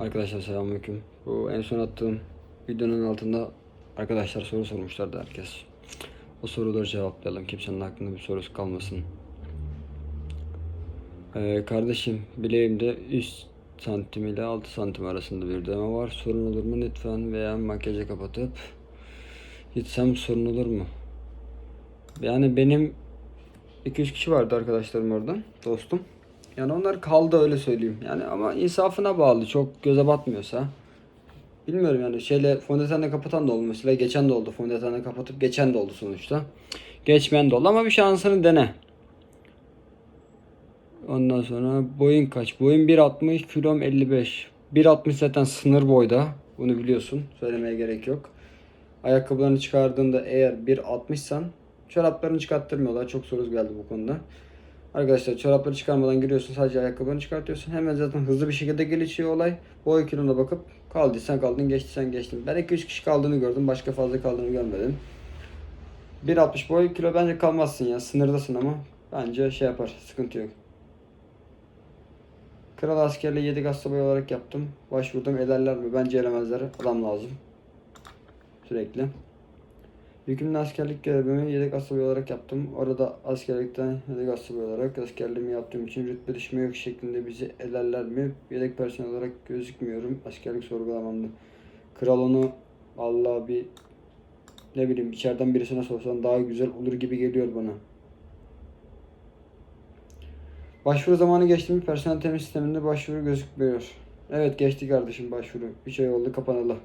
Arkadaşlar selamünaleyküm. Bu en son attığım videonun altında arkadaşlar soru sormuşlardı herkes. O soruları cevaplayalım. Kimsenin aklında bir sorusu kalmasın. Ee, kardeşim bileğimde 3 santim ile 6 santim arasında bir ödeme var. Sorun olur mu lütfen veya makyajı kapatıp gitsem sorun olur mu? Yani benim 2-3 kişi vardı arkadaşlarım oradan dostum. Yani onlar kaldı öyle söyleyeyim. Yani ama insafına bağlı. Çok göze batmıyorsa. Bilmiyorum yani şeyle fondötenle kapatan da oldu mesela. Geçen de oldu. Fondötenle kapatıp geçen de oldu sonuçta. Geçmeyen de oldu ama bir şansını dene. Ondan sonra boyun kaç? Boyun 1.60, kilom 55. 1.60 zaten sınır boyda. Bunu biliyorsun. Söylemeye gerek yok. Ayakkabılarını çıkardığında eğer 1.60'san çoraplarını çıkarttırmıyorlar. Çok soru geldi bu konuda. Arkadaşlar çorapları çıkarmadan giriyorsun sadece ayakkabılarını çıkartıyorsun. Hemen zaten hızlı bir şekilde gelişiyor olay. Boy kilona bakıp kaldıysan kaldın geçtiysen geçtin. Ben 2-3 kişi kaldığını gördüm. Başka fazla kaldığını görmedim. 1.60 boy kilo bence kalmazsın ya. Sınırdasın ama bence şey yapar. Sıkıntı yok. Kral askerliği 7 boy olarak yaptım. Başvurdum ederler mi? Bence elemezler. Adam lazım. Sürekli. Yükümlü askerlik görevimi yedek asubay olarak yaptım. Orada askerlikten yedek asubay olarak askerliğimi yaptığım için rütbe düşme yok şeklinde bizi elerler mi? Yedek personel olarak gözükmüyorum. Askerlik sorgulamamda. Kral onu Allah bir ne bileyim içeriden birisine sorsan daha güzel olur gibi geliyor bana. Başvuru zamanı geçti mi? Personel temin sisteminde başvuru gözükmüyor. Evet geçti kardeşim başvuru. 3 ay oldu kapanalı.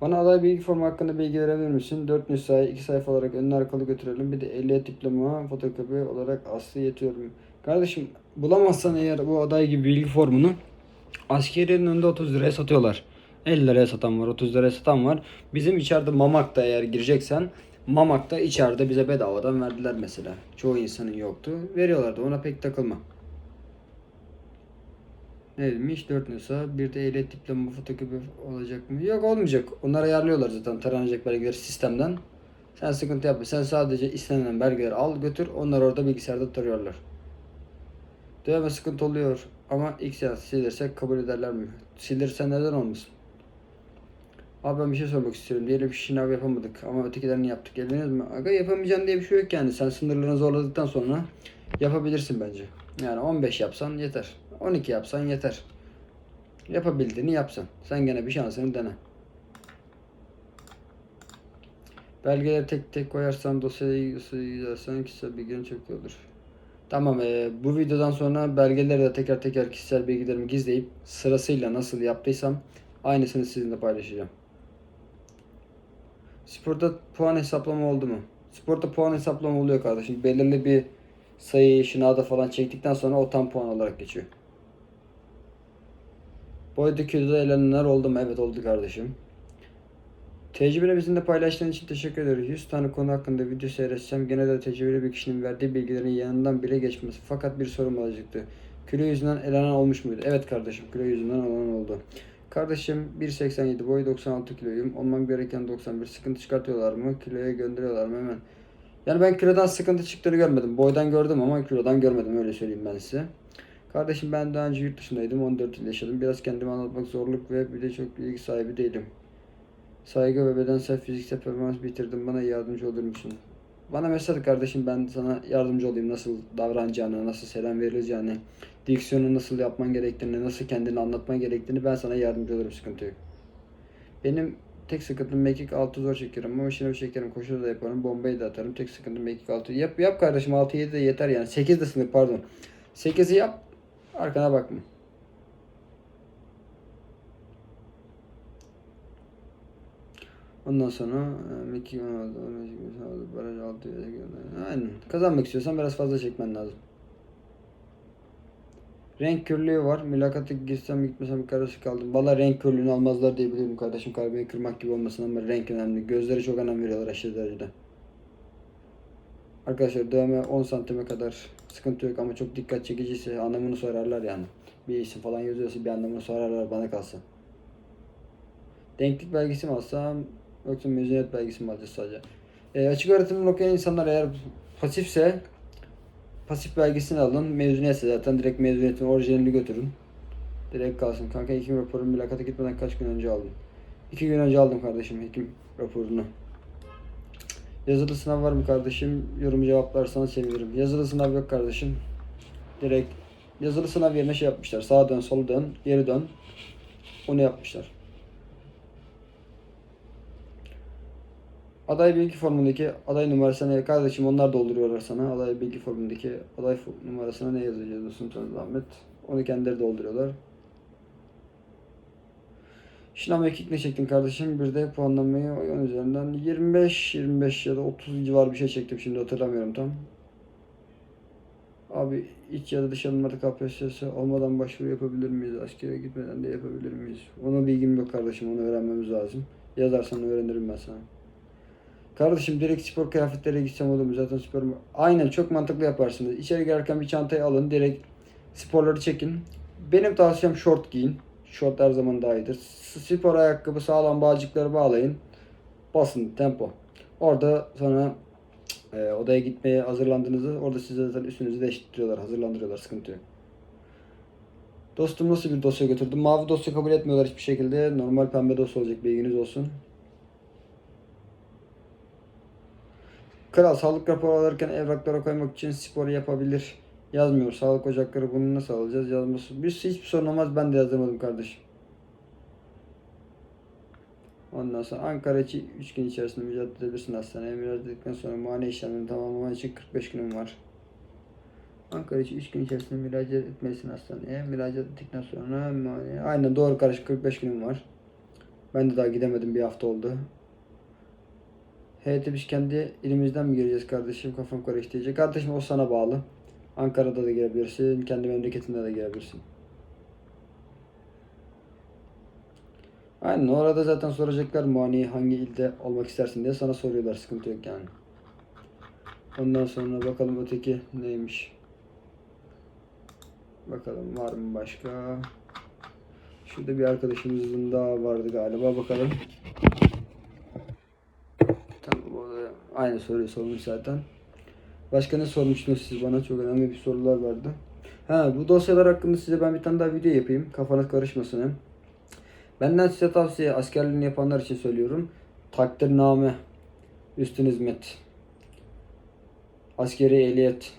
Bana aday bilgi formu hakkında bilgi verebilir misin? 4 nüshayı 2 sayfa olarak önüne arkalı götürelim. Bir de ehliyet diploma fotokopi olarak aslı yetiyor mu? Kardeşim bulamazsan eğer bu aday gibi bilgi formunu askeriyenin önünde 30 liraya satıyorlar. 50 liraya satan var, 30 liraya satan var. Bizim içeride Mamak'ta eğer gireceksen Mamak'ta içeride bize bedavadan verdiler mesela. Çoğu insanın yoktu. Veriyorlardı ona pek takılma. Ne demiş? 4 nüsa. Bir de ehliyet diploma fotokopi olacak mı? Yok olmayacak. Onlar ayarlıyorlar zaten taranacak belgeleri sistemden. Sen sıkıntı yapma. Sen sadece istenilen belgeleri al götür. Onlar orada bilgisayarda tarıyorlar. Dövme sıkıntı oluyor. Ama ilk seans silirsek kabul ederler mi? Silirsen neden olmasın? Abi ben bir şey sormak istiyorum. Diyelim şınav yapamadık ama ötekilerini yaptık. Eliniz mi? Aga yapamayacağın diye bir şey yok yani. Sen sınırlarını zorladıktan sonra yapabilirsin bence. Yani 15 yapsan yeter. 12 yapsan yeter. Yapabildiğini yapsan. Sen gene bir şansını dene. Belgeleri tek tek koyarsan dosyayı yazarsan kişisel bilgilerin çok iyi olur. Tamam e, bu videodan sonra belgeleri de teker teker kişisel bilgilerimi gizleyip sırasıyla nasıl yaptıysam aynısını sizinle paylaşacağım. Sporda puan hesaplama oldu mu? Sporda puan hesaplama oluyor kardeşim. Belirli bir sayıyı şınavda falan çektikten sonra o tam puan olarak geçiyor. Boyda kiloda elenenler oldu mu? Evet oldu kardeşim. Tecrübeni bizimle paylaştığın için teşekkür ederiz. 100 tane konu hakkında video seyretsem gene de tecrübeli bir kişinin verdiği bilgilerin yanından bile geçmez. Fakat bir sorum olacaktı. Kilo yüzünden elenen olmuş muydu? Evet kardeşim kilo yüzünden elenen oldu. Kardeşim 1.87 boy 96 kiloyum. Olmam gereken 91. Sıkıntı çıkartıyorlar mı? Kiloya gönderiyorlar mı hemen? Yani ben kilodan sıkıntı çıktığını görmedim. Boydan gördüm ama kilodan görmedim öyle söyleyeyim ben size. Kardeşim ben daha önce yurt dışındaydım. 14 yıl yaşadım. Biraz kendimi anlatmak zorluk ve bir de çok bilgi sahibi değilim. Saygı ve bedensel fiziksel performans bitirdim. Bana yardımcı olur musun? Bana mesaj kardeşim ben sana yardımcı olayım. Nasıl davranacağını, nasıl selam verileceğini, diksiyonu nasıl yapman gerektiğini, nasıl kendini anlatman gerektiğini ben sana yardımcı olurum. Sıkıntı yok. Benim tek sıkıntım mekik altı zor çekerim ama şınav çekerim. Koşuda da yaparım. Bombayı da atarım. Tek sıkıntım mekik altı. Yap yap kardeşim 6 7 de yeter yani. 8 de sınır pardon. 8'i yap. Arkana bakma. Ondan sonra e, mekik baraj altı Aynen. Kazanmak istiyorsan biraz fazla çekmen lazım. Renk körlüğü var. Mülakata gitsem gitmesem karışık kaldım. Valla renk körlüğünü almazlar diye biliyorum kardeşim. Kalbini kırmak gibi olmasın ama renk önemli. Gözleri çok önem veriyorlar aşırı derecede. Arkadaşlar dövme 10 santime kadar sıkıntı yok ama çok dikkat çekiciyse anlamını sorarlar yani. Bir isim falan yazıyorsa bir anlamını sorarlar bana kalsa. Denklik belgesi mi alsam yoksa mezuniyet belgesi mi alacağız sadece? E, açık öğretimde okuyan insanlar eğer pasifse pasif belgesini alın. Mezuniyetse zaten direkt mezuniyetin orijinalini götürün. Direkt kalsın. Kanka hekim raporunu mülakata gitmeden kaç gün önce aldın? İki gün önce aldım kardeşim hekim raporunu. Yazılı sınav var mı kardeşim? Yorum cevaplarsan sevinirim. Yazılı sınav yok kardeşim. Direkt yazılı sınav yerine şey yapmışlar. Sağa dön, sola dön, geri dön. Onu yapmışlar. Aday bilgi formundaki aday numarasına ne kardeşim onlar dolduruyorlar sana. Aday bilgi formundaki aday numarasına ne dostum sana zahmet. Onu kendileri dolduruyorlar. Şınav mekik ne çektin kardeşim? Bir de puanlamayı 10 üzerinden 25, 25 ya da 30 civar bir şey çektim şimdi hatırlamıyorum tam. Abi iç ya da dış alınmadı KPSS olmadan başvuru yapabilir miyiz? Askere gitmeden de yapabilir miyiz? Ona bilgim yok kardeşim onu öğrenmemiz lazım. Yazarsan öğrenirim ben sana. Kardeşim direkt spor kıyafetlere gitsem olur mu? Zaten spor Aynen çok mantıklı yaparsınız. İçeri girerken bir çantayı alın. Direkt sporları çekin. Benim tavsiyem short giyin. Short her zaman daha iyidir. Spor ayakkabı sağlam bağcıkları bağlayın. Basın tempo. Orada sonra e, odaya gitmeye hazırlandığınızı orada size zaten üstünüzü değiştiriyorlar. Hazırlandırıyorlar. Sıkıntı yok. Dostum nasıl bir dosya götürdüm? Mavi dosya kabul etmiyorlar hiçbir şekilde. Normal pembe dosya olacak bilginiz olsun. Kral sağlık raporu alırken evraklara koymak için spor yapabilir. Yazmıyor. Sağlık ocakları bunu nasıl alacağız? Yazması. Bir hiçbir sorun olmaz. Ben de yazdırmadım kardeşim. Ondan sonra Ankara için 3 gün içerisinde mücadele edebilirsin hastaneye. Müracaat ettikten sonra muayene işlemlerini tamamlaman için 45 günün var. Ankara için 3 gün içerisinde müracaat etmelisin hastaneye. Müracaat ettikten sonra muayene... Aynen doğru kardeşim 45 günün var. Ben de daha gidemedim bir hafta oldu. Heyeti biz kendi ilimizden mi gireceğiz kardeşim? Kafam karıştı diyecek. Kardeşim o sana bağlı. Ankara'da da girebilirsin. Kendi memleketinde de girebilirsin. Aynen orada zaten soracaklar muayeneyi hangi ilde olmak istersin diye sana soruyorlar. Sıkıntı yok yani. Ondan sonra bakalım öteki neymiş. Bakalım var mı başka? Şurada bir arkadaşımızın daha vardı galiba. Bakalım. Tamam o aynı soruyu sormuş zaten. Başka ne sormuştunuz siz bana? Çok önemli bir sorular vardı. Ha bu dosyalar hakkında size ben bir tane daha video yapayım. Kafanız karışmasın hem. Benden size tavsiye askerliğini yapanlar için söylüyorum. Takdirname, üstün hizmet, askeri ehliyet,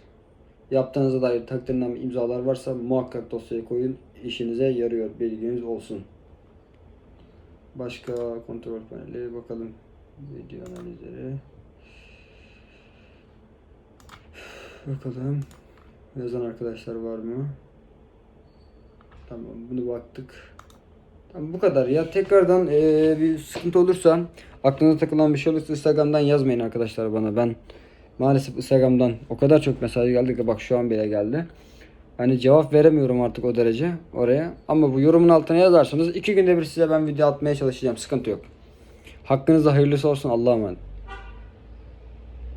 yaptığınıza dair takdirname imzalar varsa muhakkak dosyaya koyun. İşinize yarıyor. Bilginiz olsun. Başka kontrol paneli bakalım. Video analizleri. Bakalım. Yazan arkadaşlar var mı? Tamam bunu baktık. Tamam bu kadar ya. Tekrardan eee, bir sıkıntı olursa aklınıza takılan bir şey olursa Instagram'dan yazmayın arkadaşlar bana. Ben maalesef Instagram'dan o kadar çok mesaj geldi ki bak şu an bile geldi. Hani cevap veremiyorum artık o derece oraya. Ama bu yorumun altına yazarsanız iki günde bir size ben video atmaya çalışacağım. Sıkıntı yok. Hakkınızda hayırlısı olsun. Allah'a emanet.